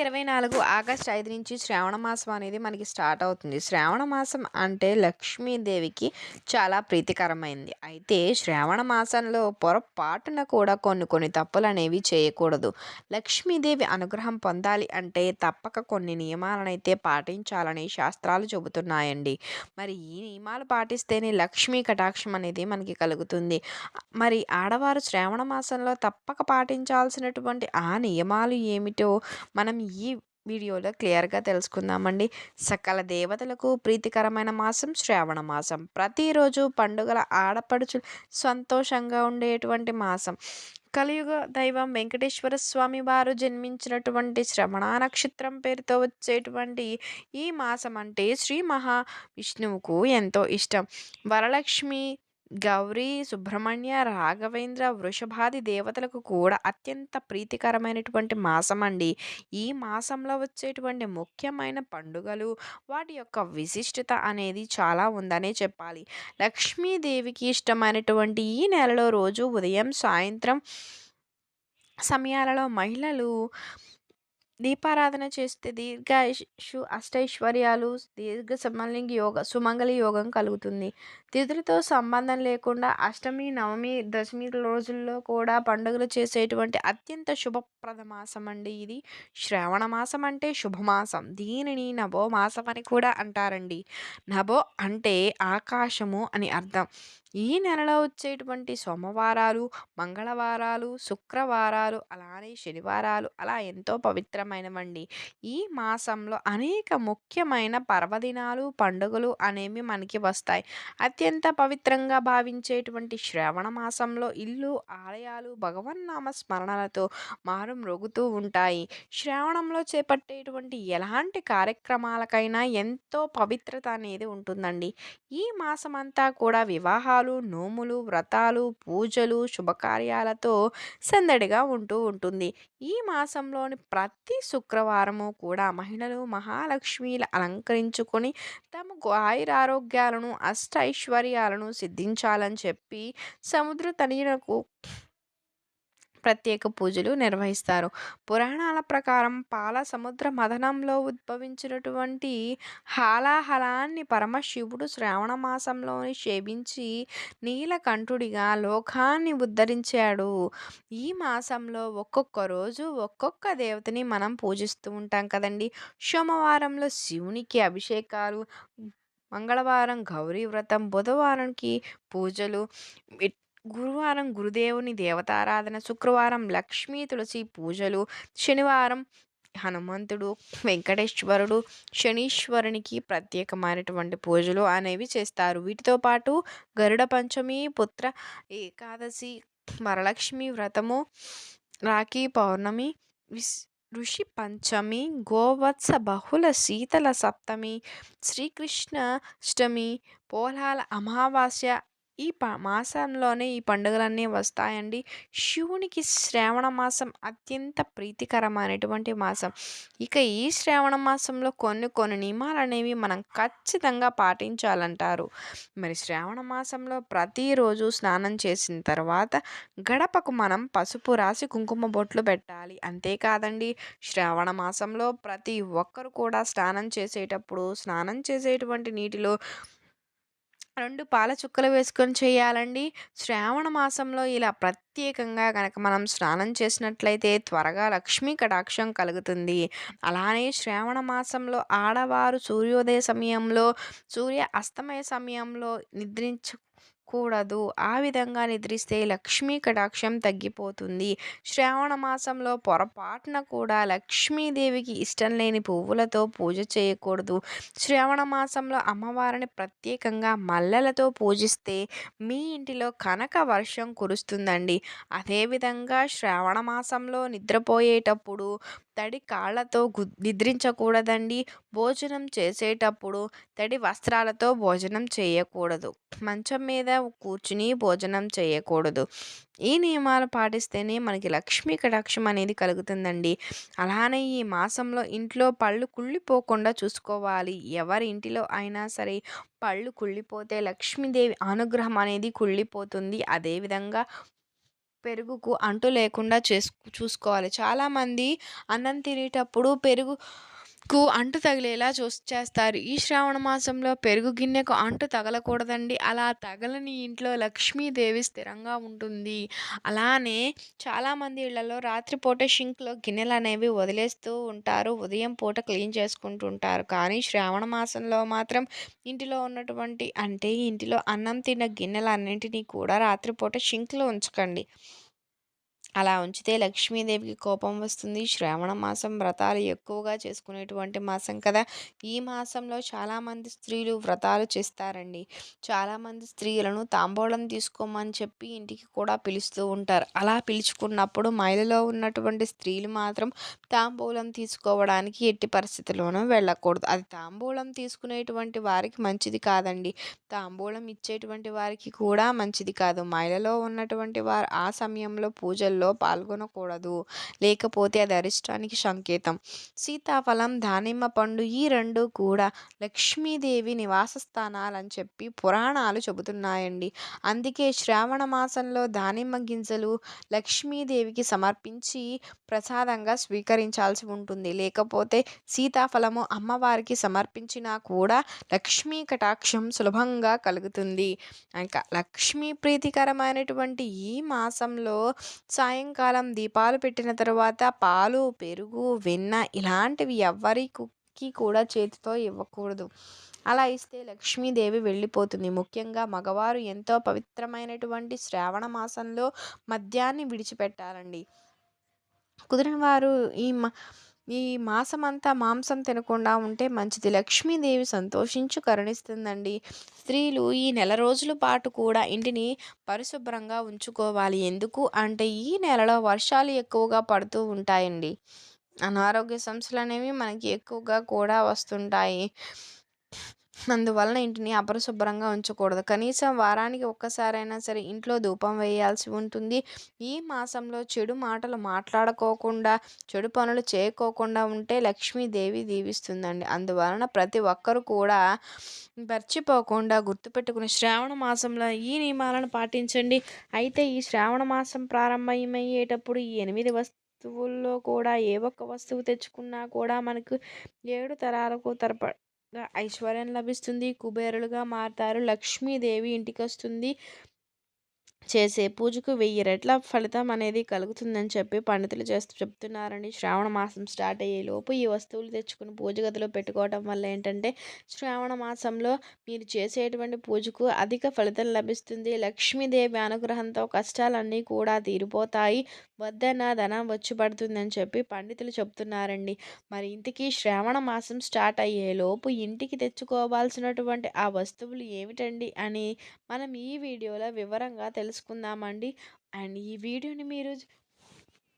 ఇరవై నాలుగు ఆగస్ట్ ఐదు నుంచి శ్రావణ మాసం అనేది మనకి స్టార్ట్ అవుతుంది. శ్రావణ మాసం అంటే లక్ష్మీదేవికి చాలా ప్రీతికరమైంది. అయితే శ్రావణ మాసంలో పొరపాటున కూడా కొన్ని కొన్ని తప్పులు అనేవి చేయకూడదు. లక్ష్మీదేవి అనుగ్రహం పొందాలి అంటే తప్పక కొన్ని నియమాలనైతే పాటించాలని శాస్త్రాలు చెబుతున్నాయండి. మరి ఈ నియమాలు పాటిస్తేనే లక్ష్మీ కటాక్షం అనేది మనకి కలుగుతుంది. మరి ఆడవారు శ్రావణ మాసంలో తప్పక పాటించాల్సినటువంటి ఆ నియమాలు ఏమిటో మనం ఈ వీడియోలో క్లియర్గా తెలుసుకుందామండి. సకల దేవతలకు ప్రీతికరమైన మాసం శ్రావణ మాసం. ప్రతిరోజు పండుగల ఆడపడుచులు సంతోషంగా ఉండేటువంటి మాసం. కలియుగ దైవం వెంకటేశ్వర స్వామి వారు జన్మించినటువంటి శ్రవణ నక్షత్రం పేరుతో వచ్చేటువంటి ఈ మాసం అంటే శ్రీ మహావిష్ణువుకు ఎంతో ఇష్టం. వరలక్ష్మి గౌరీ సుబ్రహ్మణ్య రాఘవేంద్ర వృషభాది దేవతలకు కూడా అత్యంత ప్రీతికరమైనటువంటి మాసం అండి ఈ మాసంలో వచ్చేటువంటి ముఖ్యమైన పండుగలు వాటి యొక్క విశిష్టత అనేది చాలా ఉందనే చెప్పాలి. లక్ష్మీదేవికి ఇష్టమైనటువంటి ఈ నెలలో రోజు ఉదయం సాయంత్రం సమయాలలో మహిళలు దీపారాధన చేస్తే దీర్ఘాయుషు అష్టైశ్వర్యాలు దీర్ఘ సమలింగి యోగ సుమంగళి యోగం కలుగుతుంది. తిథులతో సంబంధం లేకుండా అష్టమి నవమి దశమి రోజుల్లో కూడా పండుగలు చేసేటువంటి అత్యంత శుభప్రద మాసం అండి ఇది. శ్రావణ మాసం అంటే శుభమాసం. దీనిని నభో మాసం అని కూడా అంటారండి. నభో అంటే ఆకాశము అని అర్థం. ఈ నెలలో వచ్చేటువంటి సోమవారాలు మంగళవారాలు శుక్రవారాలు అలానే శనివారాలు అలా ఎంతో పవిత్రమైనవండి. ఈ మాసంలో అనేక ముఖ్యమైన పర్వదినాలు పండుగలు అనేవి మనకి వస్తాయి. అత్యంత పవిత్రంగా భావించేటువంటి శ్రావణ మాసంలో ఇల్లు ఆలయాలు భగవన్నామ స్మరణలతో మారు మ్రోగుతూ ఉంటాయి. శ్రావణంలో చేపట్టేటువంటి ఎలాంటి కార్యక్రమాలకైనా ఎంతో పవిత్రత అనేది ఉంటుందండి. ఈ మాసమంతా కూడా వివాహాలు వ్రతాలు నోములు వ్రతాలు పూజలు శుభకార్యాలతో సందడిగా ఉంటూ ఉంటుంది. ఈ మాసంలోని ప్రతి శుక్రవారము కూడా మహిళలు మహాలక్ష్మిలు అలంకరించుకొని తమ ఆయురారోగ్యాలను అష్ట ఐశ్వర్యాలను సిద్ధించాలని చెప్పి సముద్ర తనియనకు ప్రత్యేక పూజలు నిర్వహిస్తారు. పురాణాల ప్రకారం పాల సముద్ర మదనంలో ఉద్భవించినటువంటి హాలాహలాన్ని పరమశివుడు శ్రావణ మాసంలోని సేవించి నీలకంఠుడిగా లోకాన్ని ఉద్ధరించాడు. ఈ మాసంలో ఒక్కొక్క రోజు ఒక్కొక్క దేవతని మనం పూజిస్తూ ఉంటాం కదండి. సోమవారంలో శివునికి అభిషేకాలు మంగళవారం గౌరీ వ్రతం బుధవారంకి పూజలు గురువారం గురుదేవుని దేవతారాధన శుక్రవారం లక్ష్మీ తులసి పూజలు శనివారం హనుమంతుడు వెంకటేశ్వరుడు శనీశ్వరునికి ప్రత్యేకమైనటువంటి పూజలు అనేవి చేస్తారు. వీటితో పాటు గరుడ పంచమి పుత్ర ఏకాదశి వరలక్ష్మి వ్రతము రాఖీ పౌర్ణమి విస్ ఋషి పంచమి గోవత్స బహుళ శీతల సప్తమి శ్రీకృష్ణ అష్టమి పోలాల అమావాస్య ఈ ప మాసంలోనే ఈ పండుగలన్నీ వస్తాయండి. శివునికి శ్రావణ మాసం అత్యంత ప్రీతికరమైనటువంటి మాసం. ఇక ఈ శ్రావణ మాసంలో కొన్ని కొన్ని నియమాలు అనేవి మనం ఖచ్చితంగా పాటించాలంటారు. మరి శ్రావణ మాసంలో ప్రతిరోజు స్నానం చేసిన తర్వాత గడపకు మనం పసుపు రాసి కుంకుమ బొట్లు పెట్టాలి. అంతేకాదండి శ్రావణ మాసంలో ప్రతి ఒక్కరు కూడా స్నానం చేసేటప్పుడు స్నానం చేసేటువంటి నీటిలో రెండు పాల చుక్కలు వేసుకొని చేయాలండి. శ్రావణ మాసంలో ఇలా ప్రత్యేకంగా కనుక మనం స్నానం చేసినట్లయితే త్వరగా లక్ష్మీ కటాక్షం కలుగుతుంది. అలానే శ్రావణ మాసంలో ఆడవారు సూర్యోదయ సమయంలో సూర్య అస్తమయ సమయంలో నిద్రించు కూడదు ఆ విధంగా నిద్రిస్తే లక్ష్మీ కటాక్షం తగ్గిపోతుంది. శ్రావణ మాసంలో పొరపాటున కూడా లక్ష్మీదేవికి ఇష్టం లేని పువ్వులతో పూజ చేయకూడదు. శ్రావణ మాసంలో అమ్మవారిని ప్రత్యేకంగా మల్లెలతో పూజిస్తే మీ ఇంటిలో కనక వర్షం కురుస్తుందండి. అదేవిధంగా శ్రావణ మాసంలో నిద్రపోయేటప్పుడు తడి కాళ్ళతో గు నిద్రించకూడదండి. భోజనం చేసేటప్పుడు తడి వస్త్రాలతో భోజనం చేయకూడదు. మంచం మీద కూర్చుని భోజనం చేయకూడదు. ఈ నియమాలు పాటిస్తేనే మనకి లక్ష్మీ కటాక్షం అనేది కలుగుతుందండి. అలానే ఈ మాసంలో ఇంట్లో పళ్ళు కుళ్ళిపోకుండా చూసుకోవాలి. ఎవరి ఇంటిలో అయినా సరే పళ్ళు కుళ్ళిపోతే లక్ష్మీదేవి అనుగ్రహం అనేది కుళ్ళిపోతుంది. అదేవిధంగా పెరుగుకు అంటు లేకుండా చేసు చూసుకోవాలి. చాలామంది అన్నం తినేటప్పుడు పెరుగు కు అంటు తగిలేలా చూస్ చేస్తారు. ఈ శ్రావణ మాసంలో పెరుగు గిన్నెకు అంటు తగలకూడదండి. అలా తగలని ఇంట్లో లక్ష్మీదేవి స్థిరంగా ఉంటుంది. అలానే చాలామంది ఇళ్ళలో రాత్రిపూట షింక్లో గిన్నెలు అనేవి వదిలేస్తూ ఉంటారు. ఉదయం పూట క్లీన్ చేసుకుంటూ ఉంటారు. కానీ శ్రావణ మాసంలో మాత్రం ఇంటిలో ఉన్నటువంటి అంటే ఇంటిలో అన్నం తిన్న గిన్నెలన్నింటినీ కూడా రాత్రిపూట షింక్లో ఉంచకండి. అలా ఉంచితే లక్ష్మీదేవికి కోపం వస్తుంది. శ్రావణ మాసం వ్రతాలు ఎక్కువగా చేసుకునేటువంటి మాసం కదా! ఈ మాసంలో చాలామంది స్త్రీలు వ్రతాలు చేస్తారండి. చాలామంది స్త్రీలను తాంబూలం తీసుకోమని చెప్పి ఇంటికి కూడా పిలుస్తూ ఉంటారు. అలా పిలుచుకున్నప్పుడు మైలలో ఉన్నటువంటి స్త్రీలు మాత్రం తాంబూలం తీసుకోవడానికి ఎట్టి పరిస్థితుల్లోనూ వెళ్ళకూడదు. అది తాంబూలం తీసుకునేటువంటి వారికి మంచిది కాదండి. తాంబూలం ఇచ్చేటువంటి వారికి కూడా మంచిది కాదు. మైలలో ఉన్నటువంటి వారు ఆ సమయంలో పూజల్లో పాల్గొనకూడదు. లేకపోతే అది అరిష్టానికి సంకేతం. సీతాఫలం దానిమ్మ పండు ఈ రెండు కూడా లక్ష్మీదేవి నివాస స్థానాలని చెప్పి పురాణాలు చెబుతున్నాయండి. అందుకే శ్రావణ మాసంలో దానిమ్మ గింజలు లక్ష్మీదేవికి సమర్పించి ప్రసాదంగా స్వీకరించాల్సి ఉంటుంది. లేకపోతే సీతాఫలము అమ్మవారికి సమర్పించినా కూడా లక్ష్మీ కటాక్షం సులభంగా కలుగుతుంది. ఇంకా లక్ష్మీ ప్రీతికరమైనటువంటి ఈ మాసంలో సాయంకాలం దీపాలు పెట్టిన తర్వాత పాలు పెరుగు వెన్న ఇలాంటివి ఎవ్వరికి కూడా చేతితో ఇవ్వకూడదు. అలా ఇస్తే లక్ష్మీదేవి వెళ్ళిపోతుంది. ముఖ్యంగా మగవారు ఎంతో పవిత్రమైనటువంటి శ్రావణ మాసంలో మద్యాన్ని విడిచిపెట్టాలండి. కుదిరిన వారు ఈ మ ఈ మాసమంతా మాంసం తినకుండా ఉంటే మంచిది. లక్ష్మీదేవి సంతోషించు కరుణిస్తుందండి. స్త్రీలు ఈ నెల రోజుల పాటు కూడా ఇంటిని పరిశుభ్రంగా ఉంచుకోవాలి. ఎందుకు అంటే ఈ నెలలో వర్షాలు ఎక్కువగా పడుతూ ఉంటాయండి. అనారోగ్య సమస్యలు అనేవి మనకి ఎక్కువగా కూడా వస్తుంటాయి. అందువలన ఇంటిని అపరిశుభ్రంగా ఉంచకూడదు. కనీసం వారానికి ఒక్కసారైనా సరే ఇంట్లో ధూపం వేయాల్సి ఉంటుంది. ఈ మాసంలో చెడు మాటలు మాట్లాడుకోకుండా చెడు పనులు చేయకోకుండా ఉంటే లక్ష్మీదేవి దీవిస్తుందండి. అందువలన ప్రతి ఒక్కరు కూడా మర్చిపోకుండా గుర్తుపెట్టుకుని శ్రావణ మాసంలో ఈ నియమాలను పాటించండి. అయితే ఈ శ్రావణ మాసం ప్రారంభమయ్యేటప్పుడు ఈ ఎనిమిది వస్తువుల్లో కూడా ఏ ఒక్క వస్తువు తెచ్చుకున్నా కూడా మనకు ఏడు తరాలకు తరప ఐశ్వర్యం లభిస్తుంది కుబేరులుగా మారుతారు. లక్ష్మీదేవి ఇంటికి వస్తుంది చేసే పూజకు వెయ్యి రెట్ల ఫలితం అనేది కలుగుతుందని చెప్పి పండితులు చేస్తూ చెప్తున్నారండి శ్రావణ మాసం స్టార్ట్ అయ్యే లోపు ఈ వస్తువులు తెచ్చుకుని పూజ గదిలో పెట్టుకోవడం వల్ల ఏంటంటే శ్రావణ మాసంలో మీరు చేసేటువంటి పూజకు అధిక ఫలితం లభిస్తుంది. లక్ష్మీదేవి అనుగ్రహంతో కష్టాలన్నీ కూడా తీరిపోతాయి. వద్దన ధనం వచ్చి పడుతుందని చెప్పి పండితులు చెప్తున్నారండి. మరి ఇంటికి శ్రావణ మాసం స్టార్ట్ అయ్యే లోపు ఇంటికి తెచ్చుకోవాల్సినటువంటి ఆ వస్తువులు ఏమిటండి అని మనం ఈ వీడియోలో వివరంగా తెలుసు తెలుసుకుందామండి. అండ్ ఈ వీడియోని మీరు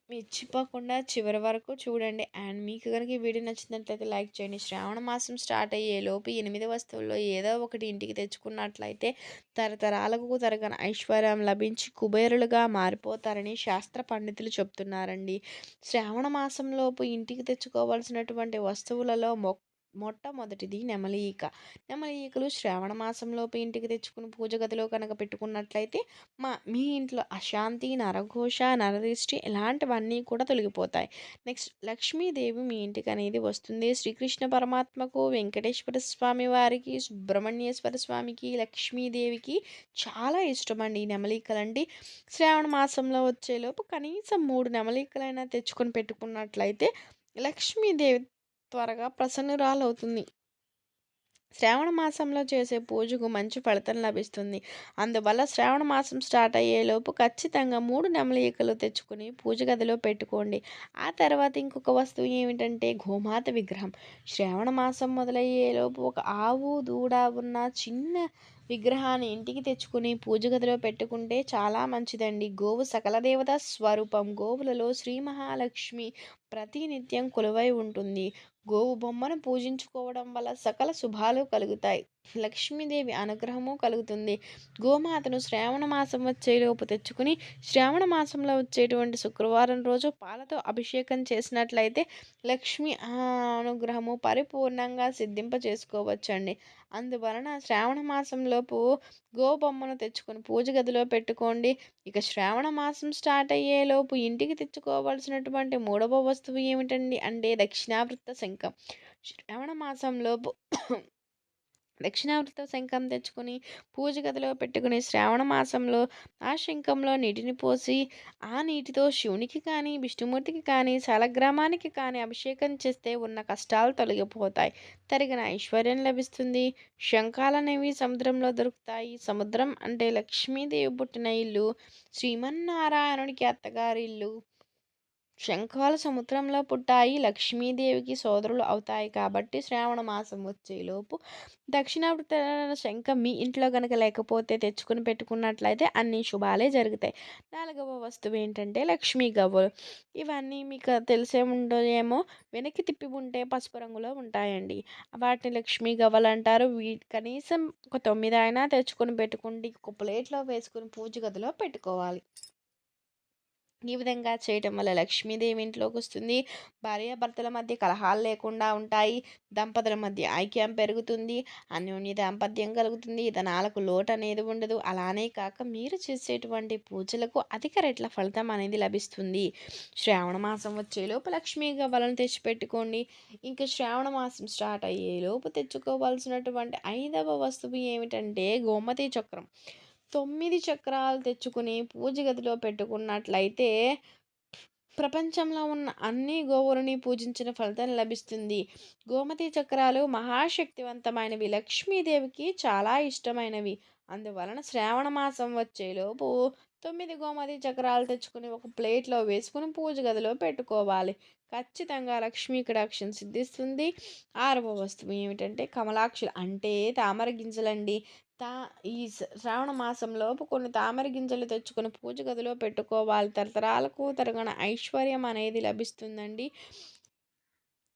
మర్చిపోకుండా చివరి వరకు చూడండి. అండ్ మీకు కనుక ఈ వీడియో నచ్చినట్లయితే లైక్ చేయండి. శ్రావణ మాసం స్టార్ట్ అయ్యే లోపు ఎనిమిది వస్తువుల్లో ఏదో ఒకటి ఇంటికి తెచ్చుకున్నట్లయితే తరతరాలకు తరగని ఐశ్వర్యం లభించి కుబేరులుగా మారిపోతారని శాస్త్ర పండితులు చెప్తున్నారండి. శ్రావణ మాసంలోపు ఇంటికి తెచ్చుకోవాల్సినటువంటి వస్తువులలో మొక్క మొట్టమొదటిది నెమలి ఈక నెమలి ఈకలు శ్రావణ మాసంలోపు ఇంటికి తెచ్చుకుని పూజ గదిలో కనుక పెట్టుకున్నట్లయితే మా మీ ఇంట్లో అశాంతి నరఘోష నరదృష్టి ఇలాంటివన్నీ కూడా తొలగిపోతాయి. నెక్స్ట్ లక్ష్మీదేవి మీ ఇంటికి అనేది వస్తుంది. శ్రీకృష్ణ పరమాత్మకు వెంకటేశ్వర స్వామి వారికి సుబ్రహ్మణ్యేశ్వర స్వామికి లక్ష్మీదేవికి చాలా ఇష్టం అండి ఈ నెమలికలండి. శ్రావణ మాసంలో వచ్చేలోపు కనీసం మూడు నెమలికలైనా తెచ్చుకొని పెట్టుకున్నట్లయితే లక్ష్మీదేవి త్వరగా ప్రసన్నురాలవుతుంది. శ్రావణ మాసంలో చేసే పూజకు మంచి ఫలితం లభిస్తుంది. అందువల్ల శ్రావణ మాసం స్టార్ట్ అయ్యేలోపు ఖచ్చితంగా మూడు నెమలికలు తెచ్చుకుని పూజ గదిలో పెట్టుకోండి. ఆ తర్వాత ఇంకొక వస్తువు ఏమిటంటే గోమాత విగ్రహం. శ్రావణ మాసం మొదలయ్యేలోపు ఒక ఆవు దూడ ఉన్న చిన్న విగ్రహాన్ని ఇంటికి తెచ్చుకుని పూజ గదిలో పెట్టుకుంటే చాలా మంచిదండి. గోవు సకల దేవత స్వరూపం. గోవులలో శ్రీ మహాలక్ష్మి ప్రతినిత్యం కొలువై ఉంటుంది. గోవు బొమ్మను పూజించుకోవడం వల్ల సకల శుభాలు కలుగుతాయి. లక్ష్మీదేవి అనుగ్రహము కలుగుతుంది. గోమాతను శ్రావణ మాసం వచ్చేలోపు తెచ్చుకుని శ్రావణ మాసంలో వచ్చేటువంటి శుక్రవారం రోజు పాలతో అభిషేకం చేసినట్లయితే లక్ష్మి అనుగ్రహము పరిపూర్ణంగా సిద్ధింప చేసుకోవచ్చండి అందువలన శ్రావణ మాసంలోపు గోబొమ్మను తెచ్చుకొని పూజ గదిలో పెట్టుకోండి. ఇక శ్రావణ మాసం స్టార్ట్ అయ్యేలోపు ఇంటికి తెచ్చుకోవాల్సినటువంటి మూడవ వస్తువు ఏమిటండి? అంటే దక్షిణావృత్త శంఖం. శ్రావణ మాసంలోపు దక్షిణావృత శంఖం తెచ్చుకొని పూజ గదిలో పెట్టుకుని శ్రావణ మాసంలో ఆ శంఖంలో నీటిని పోసి ఆ నీటితో శివునికి కానీ విష్ణుమూర్తికి కానీ శాలగ్రామానికి కానీ అభిషేకం చేస్తే ఉన్న కష్టాలు తొలగిపోతాయి. తరిగిన ఐశ్వర్యం లభిస్తుంది. శంఖాలనేవి సముద్రంలో దొరుకుతాయి. సముద్రం అంటే లక్ష్మీదేవి పుట్టిన ఇల్లు శ్రీమన్నారాయణుడికి అత్తగారి ఇల్లు. శంఖాలు సముద్రంలో పుట్టాయి లక్ష్మీదేవికి సోదరులు అవుతాయి కాబట్టి శ్రావణ మాసం వచ్చేలోపు దక్షిణావృత శంఖ మీ ఇంట్లో కనుక లేకపోతే తెచ్చుకుని పెట్టుకున్నట్లయితే అన్ని శుభాలే జరుగుతాయి. నాలుగవ వస్తువు ఏంటంటే లక్ష్మీ గవ్వలు. ఇవన్నీ మీకు తెలిసే ఉండేమో వెనక్కి తిప్పి ఉంటే పసుపు రంగులో ఉంటాయండి. వాటిని లక్ష్మీ గవ్వలు అంటారు. వీ కనీసం ఒక తొమ్మిది అయినా తెచ్చుకొని పెట్టుకుంటే ఒక ప్లేట్లో వేసుకుని పూజ గదిలో పెట్టుకోవాలి. ఈ విధంగా చేయటం వల్ల లక్ష్మీదేవి ఇంట్లోకి వస్తుంది. భార్యాభర్తల మధ్య కలహాలు లేకుండా ఉంటాయి. దంపతుల మధ్య ఐక్యం పెరుగుతుంది. అన్యోన్య దాంపత్యం కలుగుతుంది. ధనాలకు లోటు అనేది ఉండదు. అలానే కాక మీరు చేసేటువంటి పూజలకు అధిక రెట్ల ఫలితం అనేది లభిస్తుంది. శ్రావణ మాసం వచ్చేలోపు లక్ష్మీ గవ్వలను తెచ్చిపెట్టుకోండి. ఇంకా శ్రావణ మాసం స్టార్ట్ అయ్యేలోపు తెచ్చుకోవాల్సినటువంటి ఐదవ వస్తువు ఏమిటంటే గోమతి చక్రం. తొమ్మిది చక్రాలు తెచ్చుకుని పూజ గదిలో పెట్టుకున్నట్లయితే ప్రపంచంలో ఉన్న అన్ని గోవులని పూజించిన ఫలితం లభిస్తుంది. గోమతి చక్రాలు మహాశక్తివంతమైనవి. లక్ష్మీదేవికి చాలా ఇష్టమైనవి. అందువలన శ్రావణ మాసం వచ్చేలోపు తొమ్మిది గోమతి చక్రాలు తెచ్చుకుని ఒక ప్లేట్లో వేసుకుని పూజ గదిలో పెట్టుకోవాలి. ఖచ్చితంగా లక్ష్మీ కటాక్షం సిద్ధిస్తుంది. ఆరవ వస్తువు ఏమిటంటే కమలాక్షులు. అంటే తామర గింజలండి. తా ఈ శ్రావణ మాసంలోపు కొన్ని తామర గింజలు తెచ్చుకొని పూజ గదిలో పెట్టుకోవాలి. తరతరాలకు తరగన ఐశ్వర్యం అనేది లభిస్తుందండి.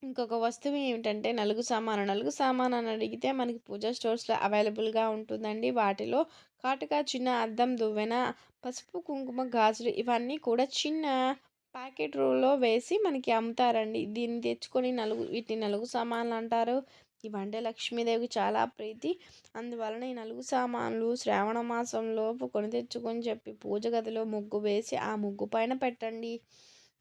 ఇంకొక వస్తువు ఏమిటంటే నలుగు సామాను. నలుగు సామాను అని అడిగితే మనకి పూజా స్టోర్స్లో అవైలబుల్గా ఉంటుందండి. వాటిలో కాటుగా చిన్న అద్దం దువ్వెన పసుపు కుంకుమ గాజులు ఇవన్నీ కూడా చిన్న ప్యాకెట్ రూల్లో వేసి మనకి అమ్ముతారండి. దీన్ని తెచ్చుకొని నలుగు వీటిని నలుగు సామాన్లు అంటారు. ఇవంటే లక్ష్మీదేవికి చాలా ప్రీతి. అందువలన ఈ నలుగు సామాన్లు శ్రావణ మాసంలోపు కొని తెచ్చుకొని చెప్పి పూజ గదిలో ముగ్గు వేసి ఆ ముగ్గు పైన పెట్టండి.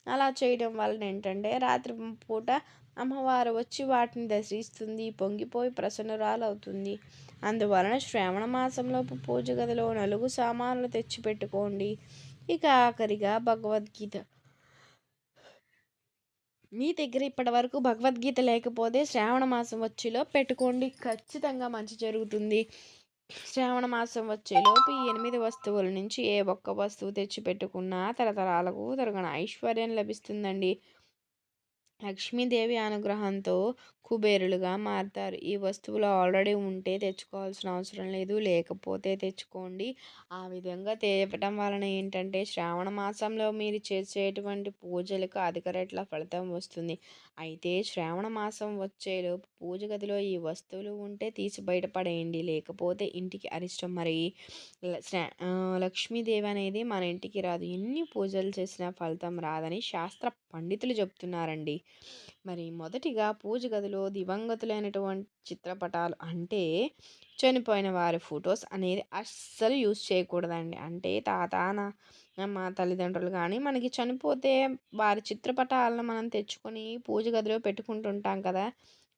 అలా చేయడం వలన ఏంటంటే రాత్రి పూట అమ్మవారు వచ్చి వాటిని దర్శిస్తుంది. పొంగిపోయి ప్రసన్నురాలు అవుతుంది. అందువలన శ్రావణ మాసంలోపు పూజ గదిలో నలుగు సామాన్లు తెచ్చిపెట్టుకోండి ఇక ఆఖరిగా భగవద్గీత. మీ దగ్గర ఇప్పటి వరకు భగవద్గీత లేకపోతే శ్రావణ మాసం వచ్చేలో పెట్టుకోండి. ఖచ్చితంగా మంచి జరుగుతుంది. శ్రావణ మాసం వచ్చేలోపు ఈ ఎనిమిది వస్తువుల నుంచి ఏ ఒక్క వస్తువు తెచ్చి పెట్టుకున్నా తరతరాలకు తరగన ఐశ్వర్యం లభిస్తుందండి. లక్ష్మీదేవి అనుగ్రహంతో కుబేరులుగా మారతారు. ఈ వస్తువులు ఆల్రెడీ ఉంటే తెచ్చుకోవాల్సిన అవసరం లేదు. లేకపోతే తెచ్చుకోండి. ఆ విధంగా తేవటం వలన ఏంటంటే శ్రావణ మాసంలో మీరు చేసేటువంటి పూజలకు అధిక రెట్ల ఫలితం వస్తుంది. అయితే శ్రావణ మాసం వచ్చేలోపు పూజ గదిలో ఈ వస్తువులు ఉంటే తీసి బయటపడేయండి లేకపోతే ఇంటికి అరిష్టం. మరి లక్ష్మీదేవి అనేది మన ఇంటికి రాదు. ఎన్ని పూజలు చేసినా ఫలితం రాదని శాస్త్ర పండితులు చెప్తున్నారండి. మరి మొదటిగా పూజ గదిలో దివంగతులైనటువంటి చిత్రపటాలు అంటే చనిపోయిన వారి ఫొటోస్ అనేది అస్సలు యూస్ చేయకూడదండి. అంటే తాత మా తల్లిదండ్రులు కానీ మనకి చనిపోతే వారి చిత్రపటాలను మనం తెచ్చుకొని పూజ గదిలో పెట్టుకుంటుంటాం కదా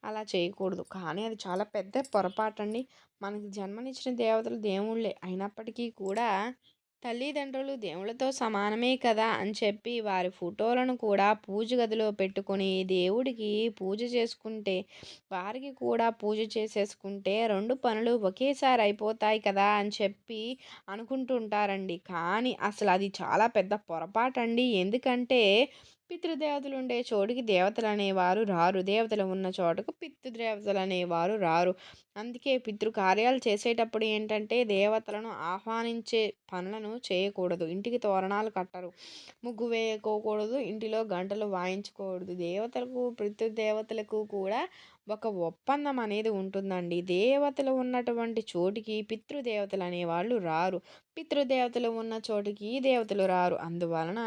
అలా చేయకూడదు. కానీ అది చాలా పెద్ద పొరపాటు అండి మనకి జన్మనిచ్చిన దేవతలు దేవుళ్ళే అయినప్పటికీ కూడా తల్లిదండ్రులు దేవుళ్ళతో సమానమే కదా అని చెప్పి వారి ఫోటోలను కూడా పూజ గదిలో పెట్టుకొని దేవుడికి పూజ చేసుకుంటే వారికి కూడా పూజ చేసేసుకుంటే రెండు పనులు ఒకేసారి అయిపోతాయి కదా అని చెప్పి అనుకుంటుంటారండి. కానీ అసలు అది చాలా పెద్ద పొరపాటు అండి ఎందుకంటే పితృదేవతలు ఉండే చోటుకి దేవతలు అనేవారు రారు. దేవతలు ఉన్న చోటుకు పితృదేవతలు అనేవారు రారు. అందుకే పితృ కార్యాలు చేసేటప్పుడు ఏంటంటే దేవతలను ఆహ్వానించే పనులను చేయకూడదు. ఇంటికి తోరణాలు కట్టరు. ముగ్గు వేయకోకూడదు. ఇంటిలో గంటలు వాయించకూడదు దేవతలకు పితృదేవతలకు కూడా ఒక ఒప్పందం అనేది ఉంటుందండి. దేవతలు ఉన్నటువంటి చోటికి పితృదేవతలు అనేవాళ్ళు రారు. పితృదేవతలు ఉన్న చోటికి దేవతలు రారు. అందువలన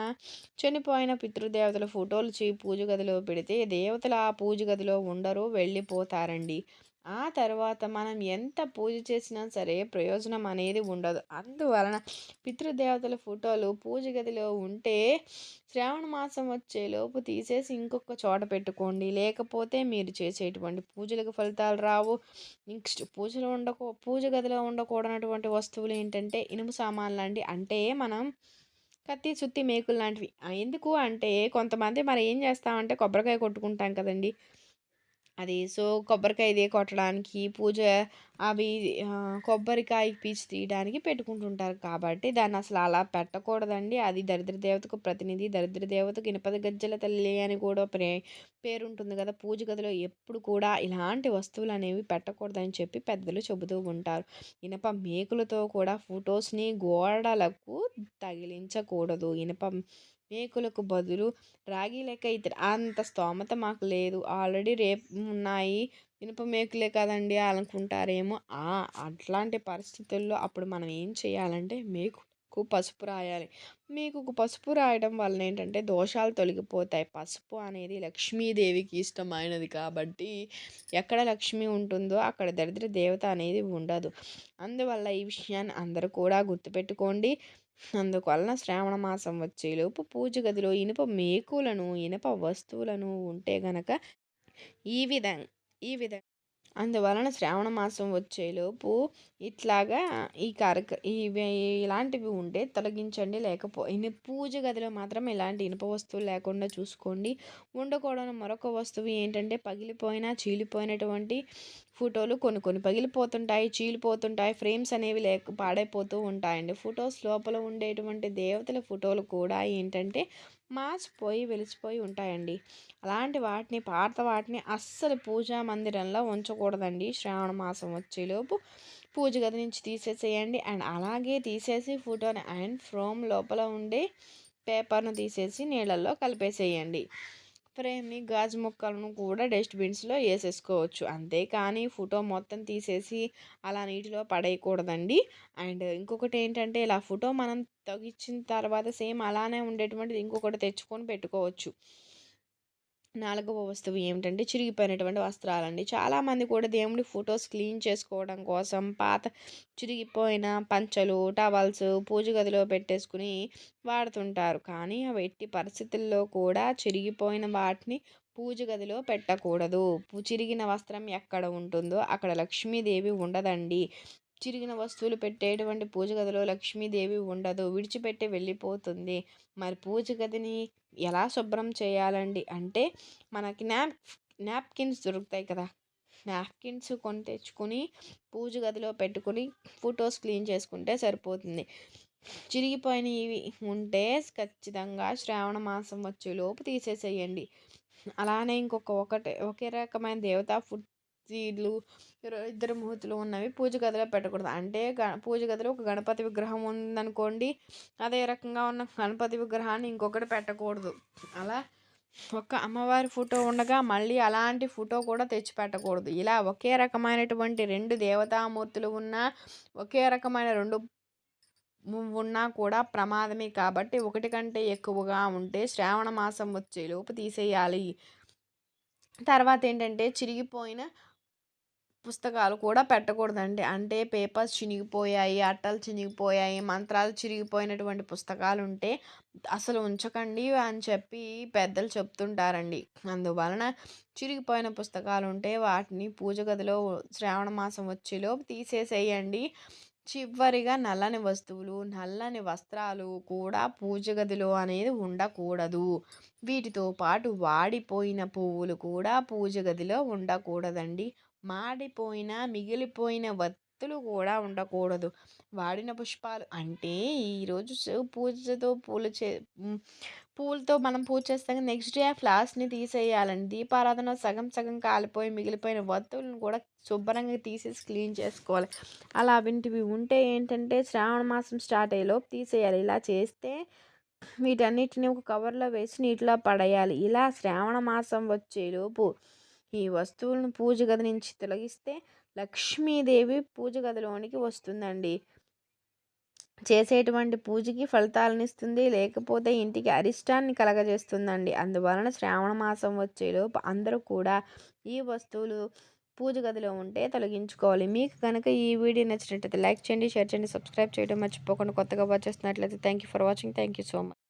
చనిపోయిన పితృదేవతల ఫోటోలు చే పూజ గదిలో పెడితే దేవతలు ఆ పూజ గదిలో ఉండరు వెళ్ళిపోతారండి. ఆ తర్వాత మనం ఎంత పూజ చేసినా సరే ప్రయోజనం అనేది ఉండదు. అందువలన పితృదేవతల ఫోటోలు పూజ గదిలో ఉంటే శ్రావణ మాసం వచ్చేలోపు తీసేసి ఇంకొక చోట పెట్టుకోండి. లేకపోతే మీరు చేసేటువంటి పూజలకు ఫలితాలు రావు. నెక్స్ట్ పూజలు ఉండకూ పూజ గదిలో ఉండకూడనటువంటి వస్తువులు ఏంటంటే ఇనుము సామాన్లు అండి. అంటే మనం కత్తి సుత్తి మేకులు లాంటివి. ఎందుకు అంటే కొంతమంది మరి ఏం చేస్తామంటే కొబ్బరికాయ కొట్టుకుంటాం కదండి. అది. సో కొబ్బరికాయ కొట్టడానికి పూజ అవి కొబ్బరికాయ పీచు తీయడానికి పెట్టుకుంటుంటారు కాబట్టి దాన్ని అసలు అలా పెట్టకూడదండి. అది దరిద్ర దేవతకు ప్రతినిధి దరిద్ర దేవతకు ఇనపద గజ్జల తల్లి అని కూడా ప్రే పేరు ఉంటుంది కదా. పూజ గదిలో ఎప్పుడు కూడా ఇలాంటి వస్తువులు అనేవి పెట్టకూడదని చెప్పి పెద్దలు చెబుతూ ఉంటారు. ఇనప మేకులతో కూడా ఫొటోస్ని గోడలకు తగిలించకూడదు. ఇనప మేకులకు బదులు రాగి లెక్క ఇతర అంత స్తోమత మాకు లేదు. ఆల్రెడీ రేపు ఉన్నాయి. ఇనుప మేకులే కదండి అనుకుంటారేమో. అట్లాంటి పరిస్థితుల్లో అప్పుడు మనం ఏం చేయాలంటే మేకుకు పసుపు రాయాలి. మేకుకు పసుపు రాయడం వలన ఏంటంటే దోషాలు తొలగిపోతాయి. పసుపు అనేది లక్ష్మీదేవికి ఇష్టమైనది కాబట్టి ఎక్కడ లక్ష్మి ఉంటుందో అక్కడ దరిద్ర దేవత అనేది ఉండదు. అందువల్ల ఈ విషయాన్ని అందరూ కూడా గుర్తుపెట్టుకోండి. అందువలన శ్రావణ మాసం వచ్చేలోపు పూజ గదిలో ఇనుప మేకులను ఇనుప వస్తువులను ఉంటే గనక ఈ విధంగా ఈ విధంగా అందువలన శ్రావణ మాసం వచ్చేలోపు ఇట్లాగా ఈ కార్యక్ర ఇవి ఇలాంటివి ఉంటే తొలగించండి. లేకపో పూజ గదిలో మాత్రం ఇలాంటి ఇనుప వస్తువులు లేకుండా చూసుకోండి. ఉండకూడని మరొక వస్తువు ఏంటంటే పగిలిపోయిన చీలిపోయినటువంటి ఫోటోలు కొన్ని కొన్ని పగిలిపోతుంటాయి చీలిపోతుంటాయి. ఫ్రేమ్స్ అనేవి లేక పాడైపోతూ ఉంటాయండి. ఫొటోస్ లోపల ఉండేటువంటి దేవతల ఫోటోలు కూడా ఏంటంటే మాసిపోయి వెలిసిపోయి ఉంటాయండి. అలాంటి వాటిని పాత వాటిని అస్సలు పూజా మందిరంలో ఉంచకూడదండి. శ్రావణ మాసం వచ్చేలోపు పూజ గది నుంచి తీసేసేయండి. అండ్ అలాగే తీసేసి ఫోటోని అండ్ ఫ్రోమ్ లోపల ఉండే పేపర్ను తీసేసి నీళ్ళల్లో కలిపేసేయండి. ఫ్రేమ్ని గాజు ముక్కలను కూడా డస్ట్బిన్స్లో వేసేసుకోవచ్చు అంతేకాని ఫోటో మొత్తం తీసేసి అలా నీటిలో పడేయకూడదండి. అండ్ ఇంకొకటి ఏంటంటే ఇలా ఫోటో మనం తగిచ్చిన తర్వాత సేమ్ అలానే ఉండేటువంటిది ఇంకొకటి తెచ్చుకొని పెట్టుకోవచ్చు. నాలుగవ వస్తువు ఏమిటంటే చిరిగిపోయినటువంటి వస్త్రాలండి. చాలామంది కూడా దేవుడి ఫొటోస్ క్లీన్ చేసుకోవడం కోసం పాత చిరిగిపోయిన పంచలు టవల్స్ పూజ గదిలో పెట్టేసుకుని వాడుతుంటారు. కానీ అవి ఎట్టి పరిస్థితుల్లో కూడా చిరిగిపోయిన వాటిని పూజ గదిలో పెట్టకూడదు. చిరిగిన వస్త్రం ఎక్కడ ఉంటుందో అక్కడ లక్ష్మీదేవి ఉండదండి. చిరిగిన వస్తువులు పెట్టేటువంటి పూజ గదిలో లక్ష్మీదేవి ఉండదు. విడిచిపెట్టి వెళ్ళిపోతుంది. మరి పూజ గదిని ఎలా శుభ్రం చేయాలండి? అంటే మనకి నాప్ నాప్కిన్స్ దొరుకుతాయి కదా! నాప్కిన్స్ కొని తెచ్చుకొని పూజ గదిలో పెట్టుకుని ఫొటోస్ క్లీన్ చేసుకుంటే సరిపోతుంది. చిరిగిపోయినవి ఉంటే ఖచ్చితంగా శ్రావణ మాసం వచ్చేలోపు తీసేసేయండి. అలానే ఇంకొక ఒకటే ఒకే రకమైన దేవతా ఫుడ్ వీళ్ళు ఇద్దరు మూర్తులు ఉన్నవి పూజ గదిలో పెట్టకూడదు. అంటే పూజ గదిలో ఒక గణపతి విగ్రహం ఉందనుకోండి అదే రకంగా ఉన్న గణపతి విగ్రహాన్ని ఇంకొకటి పెట్టకూడదు. అలా ఒక అమ్మవారి ఫోటో ఉండగా మళ్ళీ అలాంటి ఫోటో కూడా తెచ్చి పెట్టకూడదు. ఇలా ఒకే రకమైనటువంటి రెండు దేవతామూర్తులు ఉన్న ఒకే రకమైన రెండు ఉన్నా కూడా ప్రమాదమే కాబట్టి ఒకటి కంటే ఎక్కువగా ఉంటే శ్రావణ మాసం వచ్చే లోపు తీసేయాలి. తర్వాత ఏంటంటే చిరిగిపోయిన పుస్తకాలు కూడా పెట్టకూడదండి. అంటే పేపర్స్ చినిగిపోయాయి అట్టలు చినిగిపోయాయి మంత్రాలు చిరిగిపోయినటువంటి పుస్తకాలు ఉంటే అసలు ఉంచకండి అని చెప్పి పెద్దలు చెప్తుంటారండి. అందువలన చిరిగిపోయిన పుస్తకాలు ఉంటే వాటిని పూజ గదిలో శ్రావణ మాసం వచ్చేలోపు తీసేసేయండి. చివరిగా నల్లని వస్తువులు నల్లని వస్త్రాలు కూడా పూజ గదిలో అనేది ఉండకూడదు. వీటితో పాటు వాడిపోయిన పువ్వులు కూడా పూజ గదిలో ఉండకూడదండి. మాడిపోయిన మిగిలిపోయిన వత్తులు కూడా ఉండకూడదు. వాడిన పుష్పాలు అంటే ఈరోజు పూజతో పూలు చే పూలతో మనం పూజ చేస్తాం నెక్స్ట్ డే ఆ ఫ్లాస్ని తీసేయాలండి. దీపారాధన సగం సగం కాలిపోయి మిగిలిపోయిన వత్తులను కూడా శుభ్రంగా తీసేసి క్లీన్ చేసుకోవాలి. అలా వింటివి ఉంటే ఏంటంటే శ్రావణ మాసం స్టార్ట్ అయ్యేలోపు తీసేయాలి. ఇలా చేస్తే వీటన్నిటిని ఒక కవర్లో వేసి నీటిలో పడేయాలి. ఇలా శ్రావణ మాసం వచ్చేలోపు ఈ వస్తువులను పూజ గది నుంచి తొలగిస్తే లక్ష్మీదేవి పూజ గదిలోనికి వస్తుందండి. చేసేటువంటి పూజకి ఫలితాలను ఇస్తుంది లేకపోతే ఇంటికి అరిష్టాన్ని కలగజేస్తుందండి. అందువలన శ్రావణ మాసం వచ్చేలోపు అందరూ కూడా ఈ వస్తువులు పూజ గదిలో ఉంటే తొలగించుకోవాలి. మీకు కనుక ఈ వీడియో నచ్చినట్లయితే లైక్ చేయండి షేర్ చేయండి సబ్స్క్రైబ్ చేయడం మర్చిపోకుండా కొత్తగా వాచ్ చేస్తున్నట్లయితే thank you for watching thank you so much